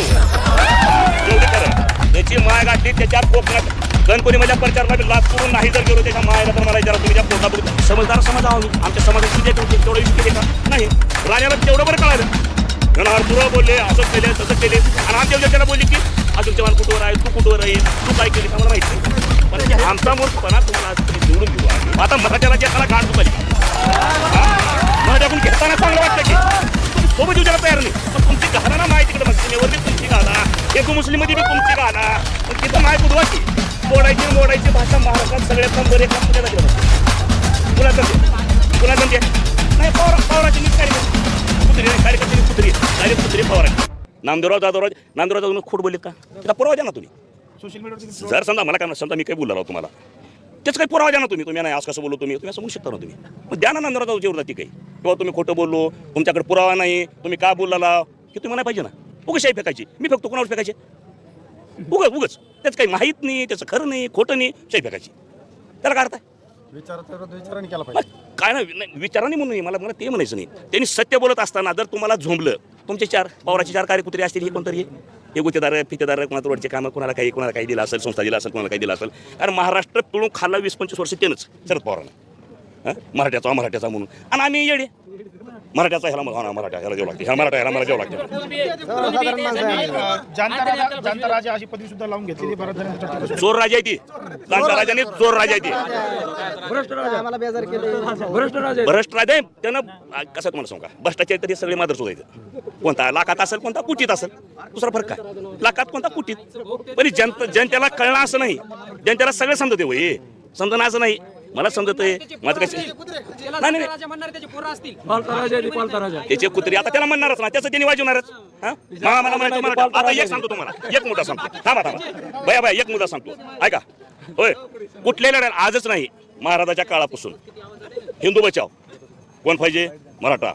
आणू खरं त्याची माय गाठली त्याच्या कोकणात गणपतीमध्ये प्रचारला मी लाभ करून नाही जर गेलो त्याच्या मायला तर मला विचारा तुम्ही त्या पोटा बघू समजदार समाज आहो आमच्या समाजाची जे तेवढे तेवढं युक्ती आहे का? नाही. राजाला तेवढं बरं कळालं. गणावर तुरं बोलले असं केले तसं केले. आणि आमच्या त्याला बोलली की अजून जवान कुठवर आहे? तू कुठवर आहे? तू काय केली? आम्हाला माहिती नाही. पण आमचा मूर्खपणा तुम्हाला आज तुम्ही निवडून देऊ आता मराठ्याला जे त्याला गाठ मला मराठ्याकडून घेताना चांगलं वाटतं की. तुम्ही सोबत येऊ द्यायला तयार नाही. पण तुमची घाला ना माहिती तिकडे मग. सीमेवर बी तुमची घाला. हिंदू मुस्लिममध्ये बी तुमची घाला. पण तिथं माय बुधवाची मोडायची मोडायची भाषा महाराष्ट्रात सगळ्यात नंबर एक आपल्याला गेलं कुणा धंदे कुणा धंदे नाही पवार पवाराची नीट कार्यकर्ते कुत्री नाही कार्यकर्ते कुत्री? डायरेक्ट कुत्री पवाराची नामदेवराव जाधवराव नामदेवराव जाधव खोट बोलत का? त्याला पुरावा द्या ना तुम्ही. सोशल मीडियावर जर समजा मला काय समजा मी काय बोलला तुम्हाला. त्याचं काही पुरावा द्या ना तुम्ही. तुम्ही नाही असं कसं बोललो तुम्ही. तुम्ही असं म्हणू शकता ना तुम्ही. मग द्या ना नंदराव जाऊ ती काही. किंवा तुम्ही खोटं बोललो तुमच्याकडे पुरावा नाही तुम्ही का बोलला हे तुम्ही म्हणाय पाहिजे ना. उगं शाही फेकायची. मी फेकतो कोणावर फेकायचे? उगच उगच. त्याचं काही माहीत नाही त्याचं खरं नाही खोटं नाही शाही फेकायची. त्याला काय अर्थ आहे? विचाराने केला पाहिजे. काय ना नाही, विचाराने म्हणून नाही. मला मला ते म्हणायचं नाही. त्यांनी सत्य बोलत असताना जर तुम्हाला झोंबलं तुमचे चार पवाराचे चार कार्यकुत्रे असतील हे कोणतरी हे गुत्तेदार फितेदार कोणाला रोडचे कामं कोणाला काही कोणाला काही दिलं असेल संस्था दिला असेल कोणाला काही दिलं असेल. कारण महाराष्ट्र पिळून खाल्ला वीस पंचवीस वर्ष त्यानंच शरद पवारांना. मराठ्याचा मराठ्याचा म्हणून. आणि आम्ही येडे. मराठ्याचा ह्याला हा, मराठा ह्याला द्यावं लागते. ह्या मराठा ह्याला मला द्यावं लागते. जानता राजा जानता राजा अशी पदवी सुद्धा लावून घेतलेली बऱ्याच जणांच्या टीका चोर राजा आहे ती. जाणत्या राजाने चोर राजा आहे ती. आम्हाला बेजार केले भ्रष्ट राजा आहे. त्यानं कसं तुम्हाला सांगू का? भ्रष्टाचार तरी सगळे मादर शोधायचं कोणता? लाखात असेल कोणता? कुटीत असेल. दुसरा फरक काय? लाखात कोणता? कुटीत. पण जनता जनतेला कळणं असं नाही. जनतेला सगळं समजते होय. समजणं असं नाही. मला समजत आहे. माझं कसं नाही नाही त्याचे कुत्रे आता त्याला म्हणणारच ना त्याचं त्यांनी वाजवणारच. हा? मला मला म्हणायचं मला आता एक सांगतो तुम्हाला. एक मुद्दा सांगतो. थांबा थांबा. भया भया एक मुद्दा सांगतो. ऐका. होय. कुठल्या लढ्या आजच नाही महाराजाच्या काळापासून. हिंदू बचाव. कोण पाहिजे? मराठा.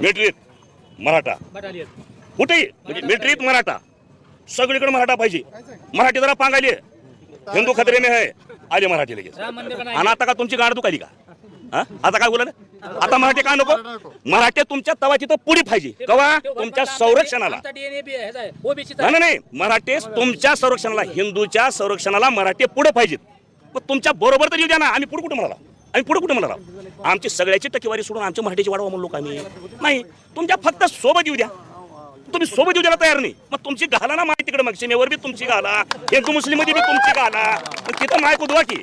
मिलिटरीत मराठा. कुठेही? म्हणजे मिलिटरीत मराठा. सगळीकडे मराठा पाहिजे. मराठी जरा पांगाली हिंदू खतरे में आहे आले मराठी लगेच। आणि आता का तुमची गाड दुखाली का? हा? आता काय बोला आता मराठी का नको? मराठी तुमच्या तवाची तर पुढे पाहिजे. कवा? तुमच्या संरक्षणाला. नाही नाही, नाही. मराठी तुमच्या संरक्षणाला हिंदूच्या संरक्षणाला मराठी पुढे पाहिजेत पण तुमच्या बरोबर तर येऊ द्या ना. आम्ही पुढे कुठे म्हणाला? आम्ही पुढे कुठे म्हणाला? आमची सगळ्याची टक्केवारी सोडून आमची मराठीची वाढवा म्हणून लोक आम्ही? नाही. तुमच्या फक्त सोबत येऊ द्या. तुम्ही सोबत येऊ द्यायला तयार नाही. मग तुमची घाला ना माहिती तिकडे मग सीमेवर बी तुमची घाला. हिंदू मुस्लिममध्ये बी तुमची घाला. पण तिथं माय कुदवा की.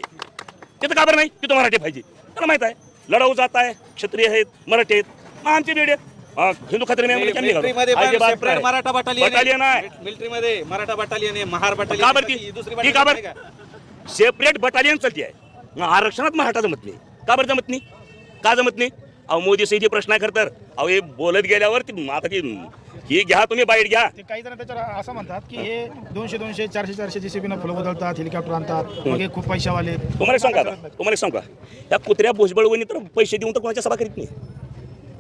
तिथं का बरं नाही? तिथं मराठी पाहिजे. मला माहीत आहे. लढाऊ जात आहे क्षत्रिय आहेत मराठी आहेत. मग आमचे हा, हिंदू खतरे नाही. मराठा बटालियन आहे. मिलिटरीमध्ये मराठा बटालियन आहे महार बटालियन का बरं सेपरेट बटालियन चालती आहे. मग आरक्षणात मराठा जमत नाही. का बरं जमत नाही? का जमत नाही? अहो मोदी सही प्रश्न आहे खरं तर अहो हे बोलत गेल्यावर ती आता ती ही घ्या तुम्ही बाईट घ्या. ते काही जण त्याच्यावर असं म्हणतात की हे दोनशे दोनशे चारशे चारशे जेसीबी फुलं बदलतात हेलिकॉप्टर आणतात मग हे खूप पैशावाले तुम्हाला एक सांगा आता, तुम्हाला एक सांगा या कुत्र्या भुजबळवणी तर पैसे देऊन तर कोणाच्या सभा करीत नाही.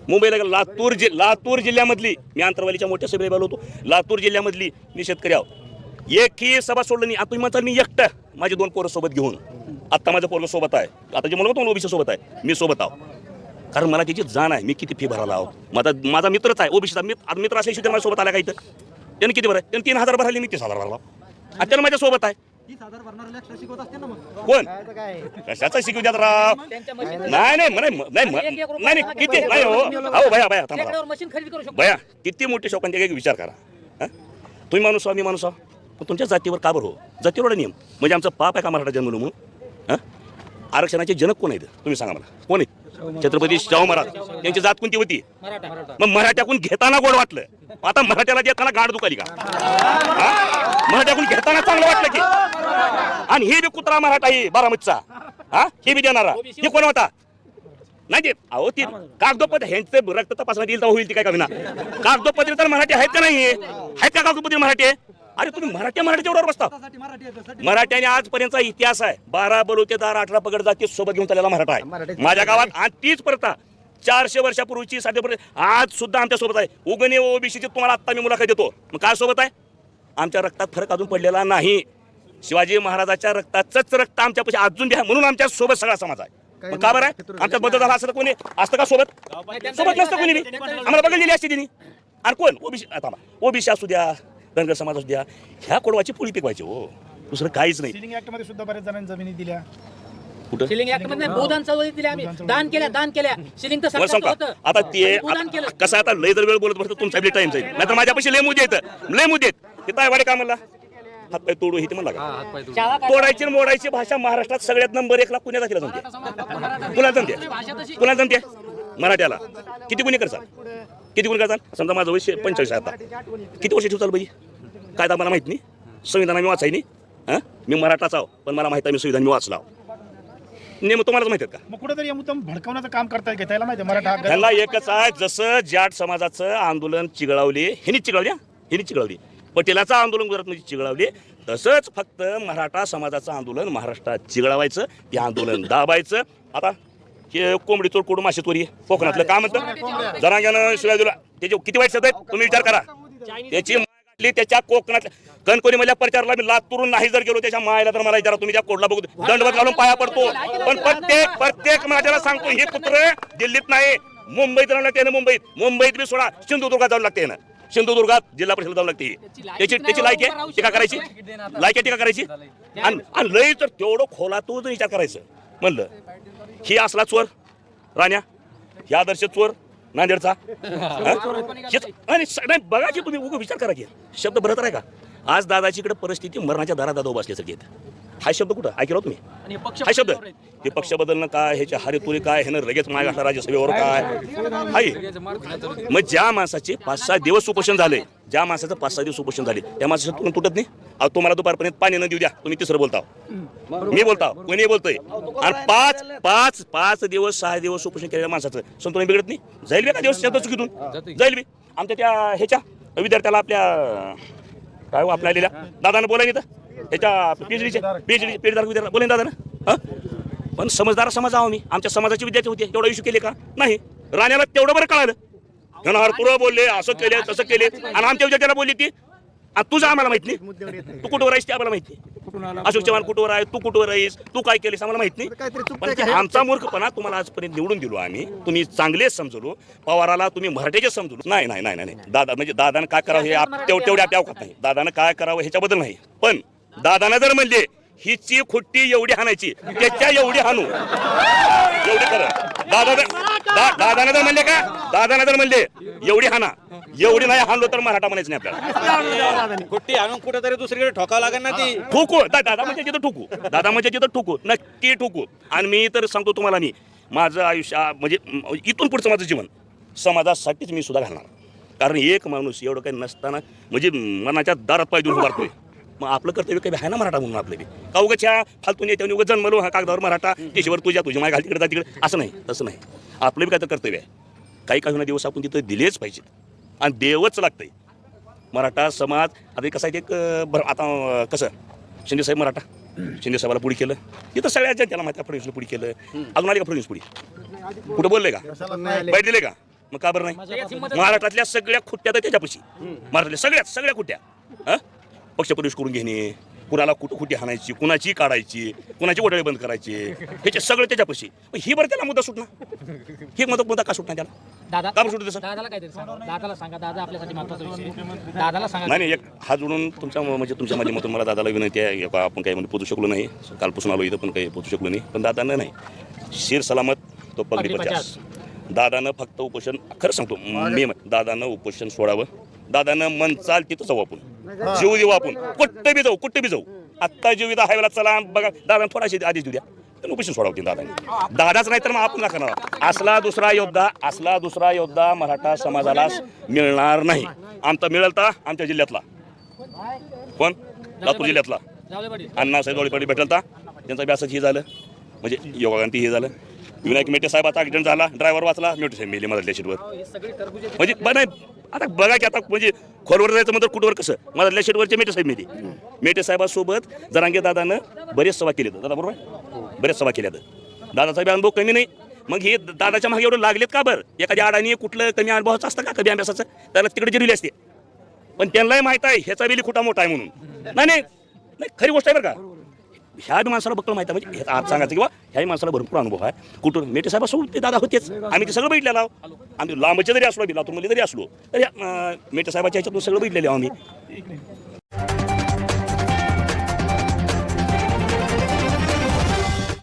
मुंबईला गेलो, लातूर जि लातूर जिल्ह्यामधली मी आंतरवालीच्या मोठ्या सभेला गेलो होतो लातूर जिल्ह्यामधली मी शेतकरी आहो. एकही सभा सोडलं नाही. आता तुम्ही म्हणताल मी एकटं माझे दोन पोरं सोबत घेऊन. आत्ता माझं पोरं सोबत आहे. आता जे मला होतो ओबीसी सोबत आहे. मी सोबत आहो. कारण मला त्याची जाण आहे. मी किती फी भरायला आहो माझा माझा मित्रच आहे. ओबीसीचा मित्र मित्र असल्याशिवाय त्याने माझ्यासोबत आला का इथं? त्यानं किती भराय त्यानं तीन हजार भरले मी तीस हजार भरला आणि त्यानं माझ्या सोबत आहे कोण? कशाचा शिकू द्यात राव? नाही नाही नाही नाही. नाही किती? नाही हो. अहो भया भया थांबा. मशीन खरेदी करू शकतो. भया किती मोठे शोकांचे काही विचार करा. हं? तुम्ही माणूस आहो मी माणूस आहो पण तुमच्या जातीवर का बरं हो? जातीवर नियम. म्हणजे आमचा पाप आहे का मराठा जन्मलो म्हणून हं? आरक्षणाचे जनक कोण आहेत? तुम्ही सांगा मला. कोण आहेत? छत्रपती शाहू महाराज यांची जात कोणती होती? मग मराठ्याकून घेताना गोड वाटलं. आता मराठ्याला देताना गाड दुखाली का? मराठ्याकून घेताना चांगलं वाटलं की. आणि हे बी कुत्रा मराठा आहे बारामतीचा. हा? हे बी देणारा. हे कोण होता? नाही अहो ती कागदोपत्र ह्यांचे रक्त तपासण्यात येईल तर होईल ती काय का कागदोपत्री तर मराठी आहेत का नाही? आहेत का कागदोपत्री मराठी? आहे अरे तुम्ही मराठी मराठी जेवढ्यावर बसता मराठ्याने आजपर्यंतचा इतिहास आहे. बारा बलुतेदार अठरा पगड जाती सोबत घेऊन चाललेला मराठा आहे. माझ्या गावात आज तीच प्रथा. चारशे वर्षापूर्वीची साडेपर्यंत आज सुद्धा आमच्यासोबत आहे. उगणे ओबीसीची तुम्हाला आत्ता मी मुलाखत देतो. मग काय सोबत आहे? आमच्या रक्तात फरक अजून पडलेला नाही. शिवाजी महाराजाच्या रक्ताचंच रक्त आमच्यापाशी अजून द्या म्हणून आमच्यासोबत सगळा समाज आहे. मग का बरं? आहे आमच्यात बदल झाला असं कोणी? असतं का सोबत? सोबत नसतं कोणी. आम्हाला बघायला दिली असती तिने. आणि कोण? ओबीसी थांबा. ओबीसी असू द्या. धनगर समाज असू द्या ह्या कोडवाची पोळी पिकवायची हो. दुसरं काहीच नाही. सिलिंग ऍक्टमध्ये सुद्धा बऱ्याच जणांनी जमिनी दिल्या. कुठं? सिलिंग ऍक्टमध्ये भूदान चळवळीत दिले आम्ही. दान केल्या दान केल्या. सिलिंग तर सरकारचं का होतं. आता ते आम्ही केलं. कसं आता लय जर वेळ बोलत बसतो तुमचा टाइम जाईल. नाहीतर माझ्यापाशी लय मुद्दे येतं लय मुद्दे आहेत. ते तायवाडे का म्हणला हात पाय तोडू हे ते म्हणला का? काय- तोडायची आणि मोडायची भाषा महाराष्ट्रात सगळ्यात नंबर एकला पुण्यात केला जमते कुणाला जमते कुणाला जमते मराठ्याला. किती गुन्हे करतात? किती गुन्हे करतात समजा माझं वय पंचेचाळीस आता. किती वर्ष ठेवचाल बाई कायदा मला माहीत नाही. संविधान मी वाचाय नाही हां? मी मराठाच आहो पण मला माहीत आहे मी संविधान मी वाचला. नेम तुम्हालाच माहीत आहेत का? मग कुठेतरी मुद्दाम भडकवण्याचं काम करताय का? त्याला माहिती आहे, मराठा एकच आहे जसं जाट समाजाचं आंदोलन चिघळावले ह्यांनी चिघळावली हं? ह्यांनी चिघळावली. पटेलाचं आंदोलन गुजरातमध्ये चिघळावले तसंच फक्त मराठा समाजाचं आंदोलन महाराष्ट्रात चिघळावायचं ते आंदोलन दाबायचं. आता हे कोंबडी चोर कोडू मासे चोरी कोकणातलं काय म्हणतं? जरांग्यानं शिवाय दिला त्याचे किती वाईट शब्द आहेत? तुम्ही विचार करा. त्याची गाठली त्याच्या कोकणातल्या कणकोली मधल्या प्रचाराला मी लातूरून नाही जर गेलो त्याच्या मायला तर मला विचारा तुम्ही त्या कोडला बघू दंडवत घालून पाया पडतो. पण प्रत्येक प्रत्येक माझ्याला सांगतो हे पुत्र दिल्लीत नाही. मुंबईत राहून लागते ना मुंबईत. मुंबईत बी सोडा सिंधुदुर्गात जाऊन लागते ना. सिंधुदुर्गात जिल्हा परिषद जाऊन लागते. त्याची त्याची लायक आहे? टीका करायची? लायक आहे टीका करायची? आणि आणि लई तर तेवढं खोलातून विचार करायचं. म्हणलं ही असला चोर राण्या. ही आदर्श चोर नांदेडचा. नाही, बघा की तुम्ही उगा विचार करा की. शब्द भरत आहे का? आज दादाची इकडे परिस्थिती मरणाच्या दारा दादा उभा असल्यासारखी आहेत. हा शब्द कुठं? ऐकला तुम्ही हा शब्द. हे पक्ष बदलणं काय? ह्याच्या हरिपुरी काय? ह्यानं लगेच माय घातला राज्यसभेवर काय? हाय. मग ज्या माणसाचे पाच सहा दिवस उपोषण झाले ज्या माणसाचं पाच सहा दिवस उपोषण झाले त्या माणसाचं तुला तुटत नाही? अहो तुम्हाला दुपारपर्यंत पाणी न देऊ द्या. तुम्ही तिसरं बोलता मी बोलता कोणी बोलतोय? आणि पाच पाच पाच दिवस सहा दिवस उपोषण केलेल्या माणसाचं. संतुलन बिघडत नाही? जाईल बी का दिवस चुकीतून? जाईल बी. आमच्या त्या ह्याच्या विद्यार्थ्याला आपल्या काय हो आपल्या दादानं बोलायला तर त्याच्या पीएचडीच्या पीएचडी पीएचडी विद्यार्थ्याला बोलेन दादानं हां? पण समजदार समाज आहो मी. आमच्या समाजाचे विद्यार्थी होते. एवढा इश्यू केले का? नाही. राण्याला तेवढं बरं कळालं. हरपुरं बोलले असं केले तसं केले. आणि आमच्या विद्यार्थ्याला बोलली ती आणि तुझं आम्हाला माहीत नाही. तू कुठवर आहेस ते आम्हाला माहीत नाही. अशोक चव्हाण कुठवर आहे? तू कुठवर आहेस? तू काय केलेस आम्हाला माहीत नाही. पण आमचा मूर्खपणा तुम्हाला आजपर्यंत निवडून दिलो आम्ही. तुम्ही चांगलेच समजलो. पवाराला तुम्ही मराठीचे समजलो. नाही नाही नाही नाही. दादा म्हणजे दादानं काय करावं हे आप- तेव- तेवढे आपल्या नाही. दादानं काय करावं ह्याच्याबद्दल नाही. पण दादानं जर म्हणले हिची खुट्टी एवढी हाणायची त्याच्या एवढी हाणू. एवढी खरं. दादा जर- दा- दादानं जर म्हणले का? दादानं जर म्हणले एवढी हाना एवढी नाही हाणलो तर मराठा म्हणायचं नाही आपल्याला. कुट्टी आणून कुठेतरी दुसरीकडे ठोकावं लागेल ना ती? ठोकू. दा- दादा म्हणजे तिथं ठोकू. दादा म्हणजे तिथं ठोकू. नक्की ठोकू. आणि मी तर सांगतो तुम्हाला मी माझं आयुष्य आ- म्हणजे म- इथून पुढचं माझं जीवन समाजासाठीच मी सुद्धा घालणार. कारण एक माणूस एवढं काही नसताना म्हणजे मनाच्या दारात पाय देऊन उभारतोय मग आपलं कर्तव्य काही आहे ना मराठा म्हणून आपलं बी? का उगाच ह्या फालतून येते उगाच जन्मलो हा कागदावर मराठा देशावर तुझ्या तुझ्या माय घाल तिकडे जा तिकडे असं नाही तसं नाही. आपलं बी काय तर कर्तव्य आहे. काही काही दिवस आपण तिथं दिलेच पाहिजेत. आणि देवच लागतंय. मराठा समाज आता कसं आहे ते भर आता कसं? शिंदे साहेब मराठा. शिंदे साहेबाला पुढे केलं. इथं सगळ्या जनतेला माहिती आहे फडणवीसला पुढे केलं. अजून आली का फडणवीस पुढे? कुठं बोलले का? बाईट दिले का? मग का बरं नाही? महाराष्ट्रातल्या सगळ्या खुट्ट्या तर त्याच्यापाशी. महाराष्ट्रातल्या सगळ्यात सगळ्या खुट्ट्या. हं? पक्षप्रवेश करून घेणे कुणाला कुठं खुटी हाणायची कुणाची काढायची कुणाची वडळे बंद करायची ह्याचे सगळं त्याच्यापाशी. मग ही बरं त्याला मुद्दा सुटणार. ही मुद्दा मुद्दा का सुटणार त्याला? दादा का बरं सुटत तसं? दादाला काहीतरी सांगा. दादाला सांगा. दादा आपल्यासाठी महत्त्वाचा विषय दादाला सांगा. नाही नाही एक हात जोडून तुमच्या म्हणजे तुमच्या माध्यमातून मला दादाला विनंती आहे. का आपण काही म्हणजे पोचू शकलो नाही. कालपासून आलो इथं पण काही पोचू शकलो नाही. पण दादानं नाही. शिर सलामत तो पगडी पगडी पचास. दादानं फक्त उपोषण खरं सांगतो मी दादानं उपोषण सोडावं. दादानं मन चाल तिथं जाऊ आपण जीव देऊ आपण कुठं बी जाऊ कुठं बी जाऊ. आत्ता जीव इथं हायवेला चला बघा दादा थोडाशी आधीच देऊ द्या. तर उपोषण सोडावं दादाने. दादाच नाही तर मग आपण करणार? असला दुसरा योद्धा असला दुसरा योद्धा मराठा समाजाला मिळणार नाही. आमचा मिळेल तर आमच्या जिल्ह्यातला. कोण? लातूर जिल्ह्यातला. अण्णासाहेब पाटील भेटलता. त्यांचं व्यासच हे झालं. म्हणजे योगांती हे झालं. विनायक मेटे साहेबाचा ऍक्सिडेंट झाला ड्रायव्हर वाचला मेटे साहेब मेले मधल्या सीटवर म्हणजे नाही आता बघा की आता म्हणजे खोलवर जायचं म्हणतात कुठवर कसं? मधल्या सीटवरचे मेटे साहेब मेले मेटे साहेबासोबत जरांगे दादानं बरेच सभा केली दादा बरोबर? बरेच सभा केल्या दादाचा अनुभव कमी नाही. मग हे दादाच्या मागे एवढं लागलेत का बरं? एखाद्या अडाणी कुठलं कमी अनुभवाचं असतं का कमी अभ्यासाचं? त्याला तिकडे जिरली असते. पण त्यांनाही माहीत आहे ह्याचा बेली खोटा मोठा आहे म्हणून. नाही नाही. नाही खरी गोष्ट आहे बरं का. ह्या बी माणसाला बक्कल माहिती आहे. म्हणजे ह्याचा सांगायचं किंवा ह्याही माणसाला भरपूर अनुभव आहे. कुठून? मेटे साहेबासोबत ते दादा होतेच. आम्ही ते सगळं बघितलेलं आहोत आम्ही लांबचे जरी असलो आम्ही लातूरमध्ये जरी असलो तरी मेटे साहेबाच्या ह्याच्यातून सगळं बघितलेलं आहो आम्ही.